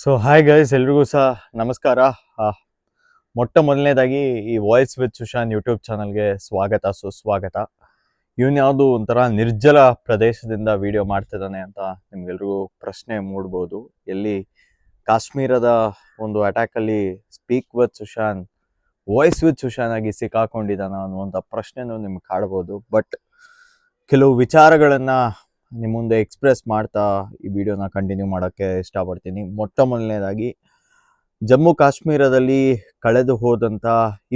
So hi guys ಎಲ್ರಿಗೂ ಸಹ ನಮಸ್ಕಾರ. ಮೊಟ್ಟ ಮೊದಲನೇದಾಗಿ ಈ ವಾಯ್ಸ್ ವಿತ್ ಸುಶಾನ್ ಯೂಟ್ಯೂಬ್ ಚಾನಲ್ಗೆ ಸ್ವಾಗತ, ಸುಸ್ವಾಗತ. ಇವನ್ ಯಾವುದು ಒಂಥರ ನಿರ್ಜಲ ಪ್ರದೇಶದಿಂದ ವಿಡಿಯೋ ಮಾಡ್ತಿದ್ದಾನೆ ಅಂತ ನಿಮ್ಗೆಲ್ರಿಗೂ ಪ್ರಶ್ನೆ ಮೂಡ್ಬೋದು. ಎಲ್ಲಿ ಕಾಶ್ಮೀರದ ಒಂದು ಅಟ್ಯಾಕಲ್ಲಿ speak with Sushan voice with Sushan ಆಗಿ ಸಿಕ್ಕಾಕೊಂಡಿದ್ದಾನ ಅನ್ನುವಂಥ ಪ್ರಶ್ನೆನೂ ನಿಮ್ಗೆ ಕಾಡ್ಬೋದು. ಬಟ್ ಕೆಲವು ವಿಚಾರಗಳನ್ನ ನಿಮ್ಮ ಮುಂದೆ ಎಕ್ಸ್ಪ್ರೆಸ್ ಮಾಡ್ತಾ ಈ ವಿಡಿಯೋನ ಕಂಟಿನ್ಯೂ ಮಾಡೋಕ್ಕೆ ಇಷ್ಟಪಡ್ತೀನಿ. ಮೊಟ್ಟ ಮೊದಲನೇದಾಗಿ ಜಮ್ಮು ಕಾಶ್ಮೀರದಲ್ಲಿ ಕಳೆದು ಹೋದಂಥ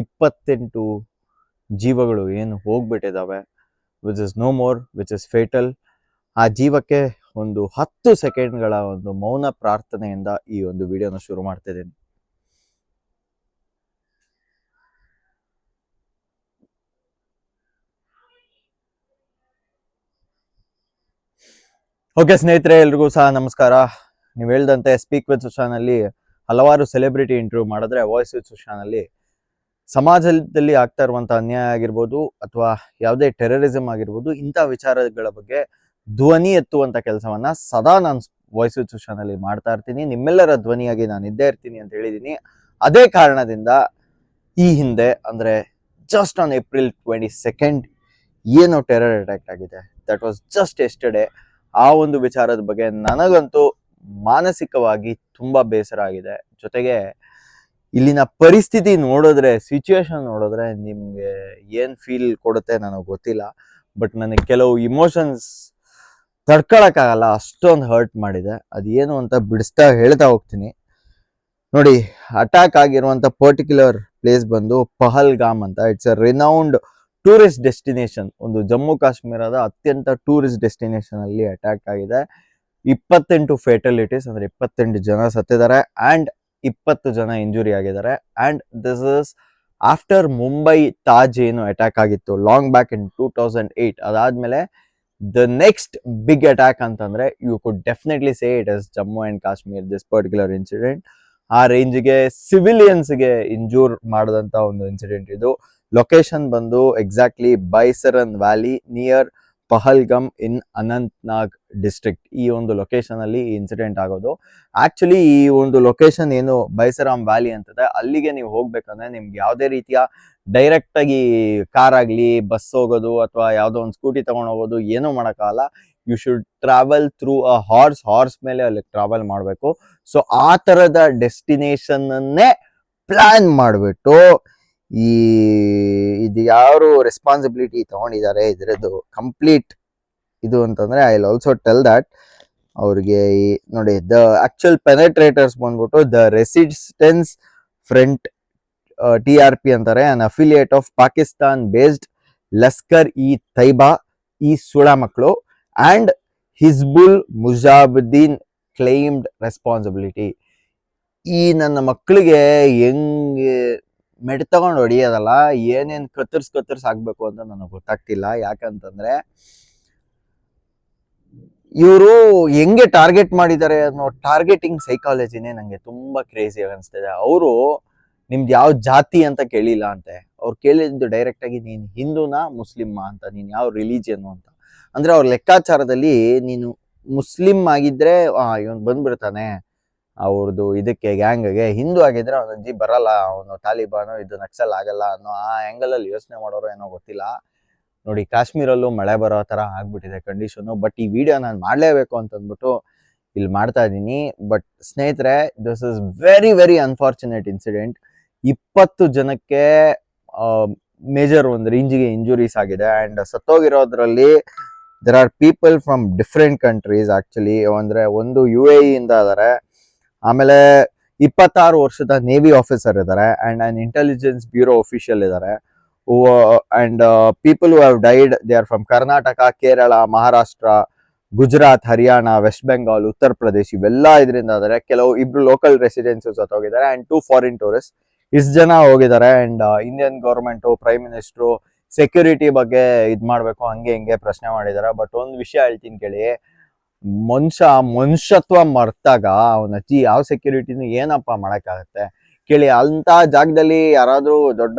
ಇಪ್ಪತ್ತೆಂಟು ಜೀವಗಳು ಏನು ಹೋಗ್ಬಿಟ್ಟಿದ್ದಾವೆ which is no more which is fatal ಆ ಜೀವಕ್ಕೆ ಒಂದು ಹತ್ತು ಸೆಕೆಂಡ್ಗಳ ಒಂದು ಮೌನ ಪ್ರಾರ್ಥನೆಯಿಂದ ಈ ಒಂದು ವಿಡಿಯೋನ ಶುರು ಮಾಡ್ತಿದ್ದೀನಿ. ಓಕೆ ಸ್ನೇಹಿತರೆ, ಎಲ್ರಿಗೂ ಸಹ ನಮಸ್ಕಾರ. ನೀವು ಹೇಳ್ದಂತೆ ಸ್ಪೀಕ್ ವಿತ್ ಸುಶಾನಲ್ಲಿ ಹಲವಾರು ಸೆಲೆಬ್ರಿಟಿ ಇಂಟರ್ವ್ಯೂ ಮಾಡಿದ್ರೆ ವಾಯ್ಸ್ ವಿತ್ ಸುಶಾನಲ್ಲಿ ಸಮಾಜದಲ್ಲಿ ಆಗ್ತಾ ಇರುವಂಥ ಅನ್ಯಾಯ ಆಗಿರ್ಬೋದು ಅಥವಾ ಯಾವುದೇ ಟೆರರಿಸಮ್ ಆಗಿರ್ಬೋದು, ಇಂಥ ವಿಚಾರಗಳ ಬಗ್ಗೆ ಧ್ವನಿ ಎತ್ತುವಂಥ ಕೆಲಸವನ್ನ ಸದಾ ನಾನು ವಾಯ್ಸ್ ವಿತ್ ಸುಶಾನಲ್ಲಿ ಮಾಡ್ತಾ ಇರ್ತೀನಿ. ನಿಮ್ಮೆಲ್ಲರ ಧ್ವನಿಯಾಗಿ ನಾನು ಇದ್ದೇ ಇರ್ತೀನಿ ಅಂತ ಹೇಳಿದ್ದೀನಿ ಅದೇ ಕಾರಣದಿಂದ ಈ ಹಿಂದೆ ಅಂದರೆ just on April twenty second ಏನೋ ಟೆರರ್ ಅಟ್ಯಾಕ್ ಆಗಿದೆ. ದಟ್ ವಾಸ್ ಜಸ್ಟ್ ಎಸ್ಟರ್ಡೇ ಆ ಒಂದು ವಿಚಾರದ ಬಗ್ಗೆ ನನಗಂತೂ ಮಾನಸಿಕವಾಗಿ ತುಂಬಾ ಬೇಸರ ಆಗಿದೆ. ಜೊತೆಗೆ ಇಲ್ಲಿನ ಪರಿಸ್ಥಿತಿ ನೋಡಿದ್ರೆ ಸಿಚುವೇಶನ್ ನೋಡಿದ್ರೆ ನಿಮ್ಗೆ ಏನ್ ಫೀಲ್ ಕೊಡುತ್ತೆ ನನಗೆ ಗೊತ್ತಿಲ್ಲ. ಬಟ್ ನನಗೆ ಕೆಲವು ಇಮೋಷನ್ಸ್ ತಡ್ಕೊಳಕ್ಕಾಗಲ್ಲ, ಅಷ್ಟೊಂದು ಹರ್ಟ್ ಮಾಡಿದೆ. ಅದೇನು ಅಂತ ಬಿಡಿಸ್ತಾ ಹೇಳ್ತಾ ಹೋಗ್ತೀನಿ. ನೋಡಿ ಅಟ್ಯಾಕ್ ಆಗಿರುವಂತ ಪರ್ಟಿಕ್ಯುಲರ್ ಪ್ಲೇಸ್ ಬಂದು ಪಹಲ್ಗಾಮ್ ಅಂತ. It's a renowned tourist destination ಒಂದು ಜಮ್ಮು ಕಾಶ್ಮೀರದ ಅತ್ಯಂತ ಟೂರಿಸ್ಟ್ ಡೆಸ್ಟಿನೇಷನ್ ಅಲ್ಲಿ ಅಟ್ಯಾಕ್ ಆಗಿದೆ. ಇಪ್ಪತ್ತೆಂಟು ಫೇಟಲಿಟೀಸ್ ಅಂದ್ರೆ ಇಪ್ಪತ್ತೆಂಟು ಜನ ಸತ್ತಿದ್ದಾರೆ ಅಂಡ್ ಇಪ್ಪತ್ತು ಜನ ಇಂಜುರಿ ಆಗಿದ್ದಾರೆ. And this is after Mumbai Taj ಏನು ಅಟ್ಯಾಕ್ ಆಗಿತ್ತು long back in two thousand eight ಅದಾದ್ಮೇಲೆ ದ ನೆಕ್ಸ್ಟ್ ಬಿಗ್ ಅಟ್ಯಾಕ್ ಅಂತಂದ್ರೆ you could definitely say it is Jammu and Kashmir this particular incident ಆ ರೇಂಜ್ಗೆ ಸಿವಿಲಿಯನ್ಸ್ಗೆ injure ಮಾಡಿದಂತ ಒಂದು incident ಇದು. Location ಬಂದು exactly Baisaran valley near Pahalgam in Anantnag district ಈ ಒಂದು ಲೊಕೇಶನ್ ಅಲ್ಲಿ ಇನ್ಸಿಡೆಂಟ್ ಆಗೋದು. ಆಕ್ಚುಲಿ ಈ ಒಂದು ಲೊಕೇಶನ್ ಏನು ಬೈಸರಾಮ್ ವ್ಯಾಲಿ ಅಂತದೆ, ಅಲ್ಲಿಗೆ ನೀವು ಹೋಗ್ಬೇಕಂದ್ರೆ ನಿಮ್ಗೆ ಯಾವುದೇ ರೀತಿಯ ಡೈರೆಕ್ಟ್ ಆಗಿ ಕಾರ್ ಆಗಲಿ ಬಸ್ ಹೋಗೋದು ಅಥವಾ ಯಾವುದೋ ಒಂದು ಸ್ಕೂಟಿ ತಗೊಂಡು ಹೋಗೋದು ಏನೂ ಮಾಡೋಕ್ಕಾಗಲ್ಲ. You should travel through a horse horse ಮೇಲೆ ಅಲ್ಲಿ ಟ್ರಾವೆಲ್ ಮಾಡಬೇಕು. ಸೊ ಆ ಥರದ ಡೆಸ್ಟಿನೇಷನ್ ಪ್ಲ್ಯಾನ್ ಮಾಡಿಬಿಟ್ಟು ಈ ಇದು ಯಾರು ರೆಸ್ಪಾನ್ಸಿಬಿಲಿಟಿ ತಗೊಂಡಿದ್ದಾರೆ ಇದರದ್ದು ಕಂಪ್ಲೀಟ್ ಇದು ಅಂತಂದ್ರೆ ಐ ಆಲ್ಸೋ ಟೆಲ್ ದಟ್ ಅವ್ರಿಗೆ ನೋಡಿ ದ ಆಕ್ಚುಯಲ್ ಪೆನೆಟ್ರೇಟರ್ಸ್ ಬಂದ್ಬಿಟ್ಟು the resistance front T R P ಅಂತಾರೆ an affiliate of Pakistan based Lashkar e Taiba ಈ ಸುಳ ಮಕ್ಕಳು and Hizbul Mujahideen claimed responsibility ಈ ನನ್ನ ಮಕ್ಕಳಿಗೆ ಹೆಂಗೆ ಮೆಡ್ ತಗೊಂಡು ಹೊಡಿಯೋದಲ್ಲ, ಏನೇನ್ ಕತ್ತರ್ಸ್ ಕತ್ತರ್ಸ್ ಆಗ್ಬೇಕು ಅಂತ ನನಗೆ ಗೊತ್ತಾಗ್ತಿಲ್ಲ. ಯಾಕಂತಂದ್ರೆ, ಇವರು ಹೆಂಗೆ ಟಾರ್ಗೆಟ್ ಮಾಡಿದ್ದಾರೆ ಅನ್ನೋ ಟಾರ್ಗೆಟಿಂಗ್ ಸೈಕಾಲಜಿನೇ ನನಗೆ ತುಂಬಾ ಕ್ರೇಜಿ ಅನಿಸ್ತಿದೆ. ಅವರು ನಿಮ್ದು ಯಾವ ಜಾತಿ ಅಂತ ಕೇಳಿಲ್ಲ ಅಂತೆ. ಅವ್ರು ಕೇಳಿದ್ದು ಡೈರೆಕ್ಟ್ ಆಗಿ ನೀನ್ ಹಿಂದೂನಾ ಮುಸ್ಲಿಮ್ಮಾ ಅಂತ, ನೀನು ಯಾವ ರಿಲಿಜಿಯನ್ ಅಂತ. ಅಂದ್ರೆ ಅವ್ರ ಲೆಕ್ಕಾಚಾರದಲ್ಲಿ ನೀನು ಮುಸ್ಲಿಂ ಆಗಿದ್ರೆ ಇವನ್ ಬಂದ್ಬಿಡ್ತಾನೆ. ಅವ್ರದ್ದು ಇದಕ್ಕೆ ಗ್ಯಾಂಗ್ಗೆ ಹಿಂದೂ ಆಗಿದ್ರೆ ಅವನಜ್ಜಿ ಬರಲ್ಲ, ಅವನು ತಾಲಿಬಾನು, ಇದು ನಕ್ಸಲ್ ಆಗಲ್ಲ ಅನ್ನೋ ಆ ಆಂಗಲ್ ಅಲ್ಲಿ ಯೋಚನೆ ಮಾಡೋರು ಏನೋ ಗೊತ್ತಿಲ್ಲ. ನೋಡಿ, ಕಾಶ್ಮೀರಲ್ಲೂ ಮಳೆ ಬರೋ ತರ ಆಗ್ಬಿಟ್ಟಿದೆ ಕಂಡೀಷನು ಬಟ್ ಈ ವಿಡಿಯೋ ನಾನು ಮಾಡಲೇಬೇಕು ಅಂತ ಅಂದ್ಬಿಟ್ಟು ಇಲ್ಲಿ ಮಾಡ್ತಾ ಇದ್ದೀನಿ. ಬಟ್ ಸ್ನೇಹಿತರೆ this is very very unfortunate incident ಇಪ್ಪತ್ತು ಜನಕ್ಕೆ ಮೇಜರ್ ಒಂದು ರೇಂಜಿಗೆ ಇಂಜುರೀಸ್ ಆಗಿದೆ and ಸತ್ತೋಗಿರೋದ್ರಲ್ಲಿ there are people from different countries actually ಅಂದ್ರೆ ಒಂದು ಯು ಎ ಇಂದ ಇದಾರೆ. ಆಮೇಲೆ ಇಪ್ಪತ್ತಾರು ವರ್ಷದ ನೇವಿ ಆಫೀಸರ್ ಇದ್ದಾರೆ and an intelligence bureau official ಇದ್ದಾರೆ and people who have died they are from Karnataka Kerala Maharashtra Gujarat Haryana west Bengal Uttar Pradesh ಇವೆಲ್ಲ ಇದರಿಂದ ಆದರೆ ಕೆಲವು ಇಬ್ರು ಲೋಕಲ್ ರೆಸಿಡೆನ್ಸಸ್ ಹೋಗಿದ್ದಾರೆ ಅಂಡ್ ಟೂ ಫಾರಿನ್ ಟೂರಿಸ್ಟ್ ಇಷ್ಟು ಜನ ಹೋಗಿದ್ದಾರೆ and Indian government prime minister security ಬಗ್ಗೆ ಇದ್ ಮಾಡಬೇಕು, ಹಂಗೆ ಹಿಂಗೆ ಪ್ರಶ್ನೆ ಮಾಡಿದ್ದಾರೆ. ಬಟ್ ಒಂದು ವಿಷಯ ಹೇಳ್ತೀನಿ ಕೇಳಿ ಮನುಷ್ಯ, ಮನುಷ್ಯತ್ವ ಮರ್ತಾಗ ಅವನ ಅಜ್ಜಿ ಯಾವ ಸೆಕ್ಯೂರಿಟಿನ ಏನಪ್ಪ ಮಾಡೋಕ್ಕಾಗತ್ತೆ? ಕೇಳಿ ಅಂತ ಜಾಗದಲ್ಲಿ ಯಾರಾದರೂ ದೊಡ್ಡ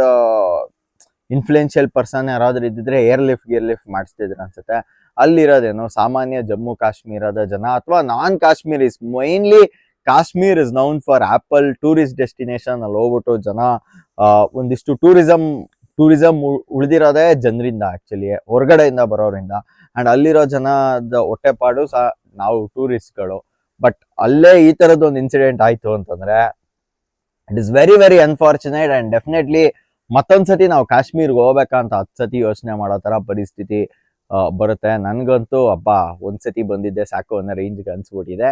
ಇನ್ಫ್ಲೂಯೆನ್ಷಿಯಲ್ ಪರ್ಸನ್ ಯಾರಾದರೂ ಇದ್ದಿದ್ರೆ ಏರ್ ಲಿಫ್ಟ್ ಗೇರ್ ಲಿಫ್ಟ್ ಮಾಡಿಸ್ತಿದ್ರು ಅನ್ಸುತ್ತೆ. ಅಲ್ಲಿರೋದೇನು? ಸಾಮಾನ್ಯ ಜಮ್ಮು, ಕಾಶ್ಮೀರದ ಜನ ಅಥವಾ non Kashmir is mainly Kashmir is known for apple tourist destination ಅಲ್ಲಿ ಹೋಗ್ಬಿಟ್ಟು ಜನ ಒಂದಿಷ್ಟು ಟೂರಿಸಂ ಟೂರಿಸಂ ಉಳಿದಿರೋದೇ ಜನರಿಂದ ಆಕ್ಚುಲಿ ಹೊರಗಡೆಯಿಂದ ಬರೋರಿಂದ. ಅಂಡ್ ಅಲ್ಲಿರೋ ಜನದ ಹೊಟ್ಟೆಪಾಡು ಸಹ ನಾವು ಟೂರಿಸ್ಟ್ಗಳು ಬಟ್ ಅಲ್ಲೇ ಈ ತರದ್ದು ಒಂದು ಇನ್ಸಿಡೆಂಟ್ ಆಯ್ತು ಅಂತಂದ್ರೆ it is very very unfortunate and definitely ಮತ್ತೊಂದ್ಸತಿ ನಾವು ಕಾಶ್ಮೀರ್ಗೆ ಹೋಗ್ಬೇಕಂತ ಹತ್ತು ಸತಿ ಯೋಚನೆ ಮಾಡೋ ತರ ಪರಿಸ್ಥಿತಿ ಬರುತ್ತೆ. ನನ್ಗಂತೂ ಅಪ್ಪ ಒಂದ್ಸತಿ ಬಂದಿದ್ದೆ ಸಾಕು ಅನ್ನೋ ರೇಂಜ್ಗೆ ಅನ್ಸ್ಬಿಟ್ಟಿದೆ.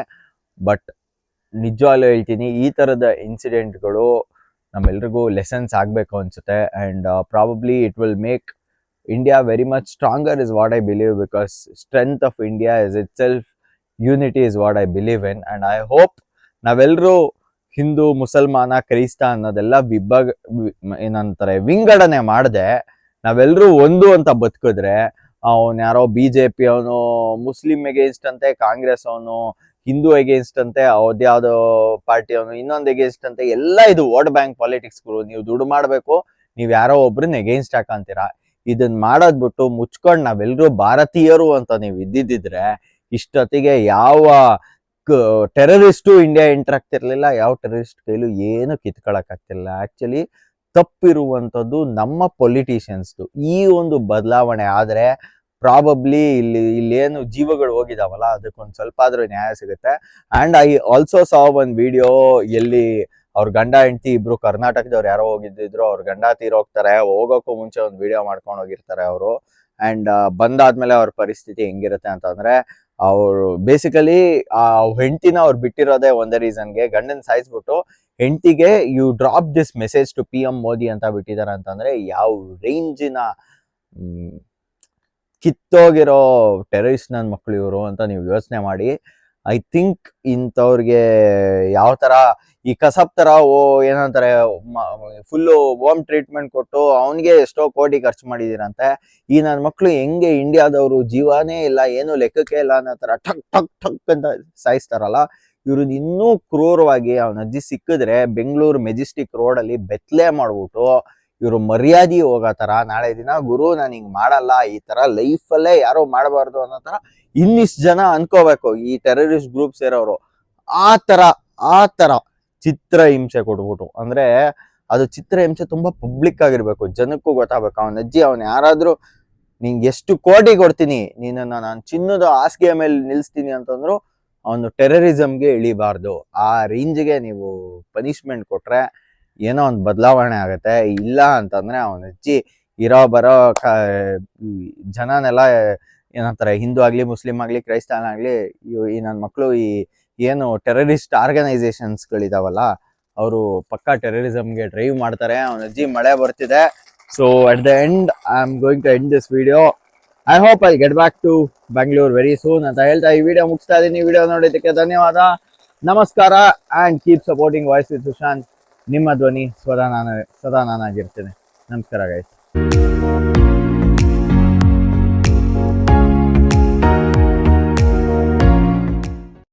ಬಟ್ ನಿಜವಾಗ್ಲೂ ಹೇಳ್ತೀನಿ, ಈ ತರದ ಇನ್ಸಿಡೆಂಟ್ಗಳು ನಮ್ಮೆಲ್ರಿಗೂ ಲೆಸನ್ಸ್ ಆಗಬೇಕು ಅನ್ಸುತ್ತೆ. And probably it will make India very much stronger is what I believe because strength of India is itself unity is what I believe in and I hope ನಾವೆಲ್ಲರೂ ಹಿಂದೂ, ಮುಸಲ್ಮಾನ, ಕ್ರೈಸ್ತ ಅನ್ನೋದೆಲ್ಲ ವಿಭಾಗ, ಏನಂತಾರೆ, ವಿಂಗಡಣೆ ಮಾಡದೆ ನಾವೆಲ್ಲರೂ ಒಂದು ಅಂತ ಬದುಕಿದ್ರೆ ಅವನು ಯಾರೋ ಬಿ ಜೆ ಪಿ ಅವನು ಮುಸ್ಲಿಂ ಎಗೇನ್ಸ್ಟ್ ಅಂತೆ ಕಾಂಗ್ರೆಸ್ ಅವನು ಹಿಂದೂ ಎಗೇನ್ಸ್ಟ್ ಅಂತೆ ಯಾವ್ದ್ಯಾವ್ದೋ ಪಾರ್ಟಿ ಅವನು, ಇನ್ನೊಂದು ಎಗೇನ್ಸ್ಟ್ ಅಂತೆ, ಎಲ್ಲ ಇದು ವೋಟ್ ಬ್ಯಾಂಕ್ ಪಾಲಿಟಿಕ್ಸ್ ನೀವು ದುಡ್ಡು ಮಾಡಬೇಕು, ನೀವು ಯಾರೋ ಒಬ್ರನ್ನ ಎಗೇನ್ಸ್ಟ್ ಹಾಕಂತೀರಾ. ಇದನ್ನ ಮಾಡೋದ್ ಬಿಟ್ಟು ಮುಚ್ಕೊಂಡು ನಾವೆಲ್ಲರೂ ಭಾರತೀಯರು ಅಂತ ನೀವು ಇದ್ದಿದ್ರೆ ಇಷ್ಟೊತ್ತಿಗೆ ಯಾವ ಟೆರರಿಸ್ಟು ಇಂಡಿಯಾ ಎಂಟರ್ ಆಗ್ತಿರ್ಲಿಲ್ಲ, ಯಾವ ಟೆರರಿಸ್ಟ್ ಕೈಲೂ ಏನು ಕಿತ್ಕೊಳಕ್ ಆಗ್ತಿರ್ಲಿಲ್ಲ. ಆಕ್ಚುಲಿ ತಪ್ಪಿರುವಂಥದ್ದು ನಮ್ಮ ಪೊಲಿಟಿಷಿಯನ್ಸ್ದು ಈ ಒಂದು ಬದಲಾವಣೆ ಆದ್ರೆ ಪ್ರಾಬಬ್ಲಿ ಇಲ್ಲಿ, ಇಲ್ಲೇನು ಜೀವಗಳು ಹೋಗಿದಾವಲ್ಲ, ಅದಕ್ಕೊಂದು ಸ್ವಲ್ಪ ಆದ್ರೂ ನ್ಯಾಯ ಸಿಗುತ್ತೆ. ಅಂಡ್ ಐ ಆಲ್ಸೋ ಸಾ ಒಂದು ವಿಡಿಯೋ ಎಲ್ಲಿ ಅವ್ರ ಗಂಡ ಹೆಂಡತಿ ಇಬ್ರು ಕರ್ನಾಟಕದವ್ರು ಯಾರೋ ಹೋಗಿದ್ದಿದ್ರು, ಅವ್ರ ಗಂಡ ತೀರೋಗ್ತಾರೆ ಹೋಗೋಕ್ಕೂ ಮುಂಚೆ ಒಂದು ವಿಡಿಯೋ ಮಾಡ್ಕೊಂಡು ಹೋಗಿರ್ತಾರೆ ಅವರು. ಅಂಡ್ ಬಂದಾದ್ಮೇಲೆ ಅವ್ರ ಪರಿಸ್ಥಿತಿ ಹೆಂಗಿರುತ್ತೆ ಅಂತಂದ್ರೆ, ಅವರು ಬೇಸಿಕಲಿ ಆ, ಹೆಂಡತಿನ ಅವ್ರು ಬಿಟ್ಟಿರೋದೇ ಒಂದೇ ರೀಸನ್ಗೆ ಗಂಡನ್ ಸಾಯಿಸ್ಬಿಟ್ಟು ಹೆಂಡತಿಗೆ you drop this message to P M Modi ಅಂತ ಬಿಟ್ಟಿದ್ದಾರೆ ಅಂತಂದ್ರೆ, ಯಾವ ರೇಂಜಿನ ಕಿತ್ತೋಗಿರೋ ಟೆರರಿಸ್ಟ್ ನನ್ನ ಮಕ್ಳು ಇವರು ಅಂತ ನೀವು ಯೋಚನೆ ಮಾಡಿ. ಐ ಥಿಂಕ್ ಇಂಥವ್ರಿಗೆ ಯಾವ ತರ ಈ ಕಸಬ್ ತರ ಓ ಏನಂತಾರೆ ಫುಲ್ಲು ಹೋಮ್ ಟ್ರೀಟ್ಮೆಂಟ್ ಕೊಟ್ಟು ಅವನಿಗೆ ಎಷ್ಟೋ ಕೋಟಿ ಖರ್ಚು ಮಾಡಿದಿರಂತೆ. ಈ ನನ್ನ ಮಕ್ಕಳು ಹೆಂಗೆ ಇಂಡಿಯಾದವರು, ಜೀವನೇ ಇಲ್ಲ, ಏನು ಲೆಕ್ಕಕ್ಕೆ ಇಲ್ಲ ಅನ್ನೋ ತರ ಠಕ್ ಠಕ್ ಠಕ್ ಅಂತ ಸಾಯಿಸ್ತಾರಲ್ಲ ಇವ್ರದ್ದು ಇನ್ನೂ ಕ್ರೂರವಾಗಿ ಅವನ ಅಜ್ಜಿ ಸಿಕ್ಕಿದ್ರೆ ಬೆಂಗಳೂರು ಮೆಜೆಸ್ಟಿಕ್ ರೋಡ್ ಅಲ್ಲಿ ಬೆತ್ತಲೆ ಮಾಡ್ಬಿಟ್ಟು ಇವರು ಮರ್ಯಾದೆ ಹೋಗೋ ತರ ನಾಳೆ ದಿನ ಗುರು ನಾನು ಹಿಂಗ್ ಮಾಡಲ್ಲ, ಈ ತರ ಲೈಫಲ್ಲೇ ಯಾರೋ ಮಾಡಬಾರ್ದು ಅನ್ನೋ ಥರ ಇನ್ನಿಷ್ಟು ಜನ ಅನ್ಕೋಬೇಕು ಈ ಟೆರರಿಸ್ಟ್ ಗ್ರೂಪ್ಸ್ ಇರೋರು ಆ ತರ ಆ ತರ ಚಿತ್ರ ಹಿಂಸೆ ಕೊಟ್ಬಿಟ್ಟು. ಅಂದ್ರೆ ಅದು ಚಿತ್ರ ಹಿಂಸೆ ತುಂಬಾ ಪಬ್ಲಿಕ್ ಆಗಿರ್ಬೇಕು. ಜನಕ್ಕೂ ಗೊತ್ತಾಗ್ಬೇಕು. ಅವನ ಅಜ್ಜಿ, ಅವನ್ ಯಾರಾದ್ರೂ ನಿಂಗೆ ಎಷ್ಟು ಕೋಟಿ ಕೊಡ್ತೀನಿ ನೀನನ್ನ ನಾನು ಚಿನ್ನದ ಹಾಸಿಗೆ ಮೇಲೆ ನಿಲ್ಸ್ತೀನಿ ಅಂತಂದ್ರು ಅವನು ಟೆರರಿಸಮ್ಗೆ ಇಳಿಬಾರ್ದು. ಆ ರೇಂಜ್ಗೆ ನೀವು ಪನಿಷ್ಮೆಂಟ್ ಕೊಟ್ರೆ ಏನೋ ಒಂದು ಬದಲಾವಣೆ ಆಗುತ್ತೆ. ಇಲ್ಲ ಅಂತಂದ್ರೆ ಅವನ ಅಜ್ಜಿ ಇರೋ ಬರೋ ಜನನೆಲ್ಲ ಏನಂತಾರೆ, ಹಿಂದೂ ಆಗ್ಲಿ, ಮುಸ್ಲಿಂ ಆಗ್ಲಿ, ಕ್ರೈಸ್ತಾನ ಆಗ್ಲಿ ಈ ನನ್ನ ಮಕ್ಕಳು ಈ ಏನು ಟೆರರಿಸ್ಟ್ ಆರ್ಗನೈಸೇಷನ್ಸ್ಗಳಿದಾವಲ್ಲ ಅವರು ಪಕ್ಕಾ ಟೆರರಿಸಮ್ಗೆ ಡ್ರೈವ್ ಮಾಡ್ತಾರೆ, ಅವನ ಅಜ್ಜಿ ಮಳೆ ಬರ್ತಿದೆ. So at the end I am going to end this video I hope I get back to Bengaluru very soon ಅಂತ ಹೇಳ್ತಾ ಈ ವಿಡಿಯೋ ಮುಗಿಸ್ತಾ ಇದ್ದೀನಿ ವಿಡಿಯೋ ನೋಡಿದ್ದಕ್ಕೆ ಧನ್ಯವಾದ. ನಮಸ್ಕಾರ and keep supporting voice with Sushant ನಿಮ್ಮ ಧ್ವನಿ ಸದಾ ನಾನು ಸದಾ ನಾನಾಗಿರ್ತೇನೆ. ನಮಸ್ಕಾರ ಗೈಸ್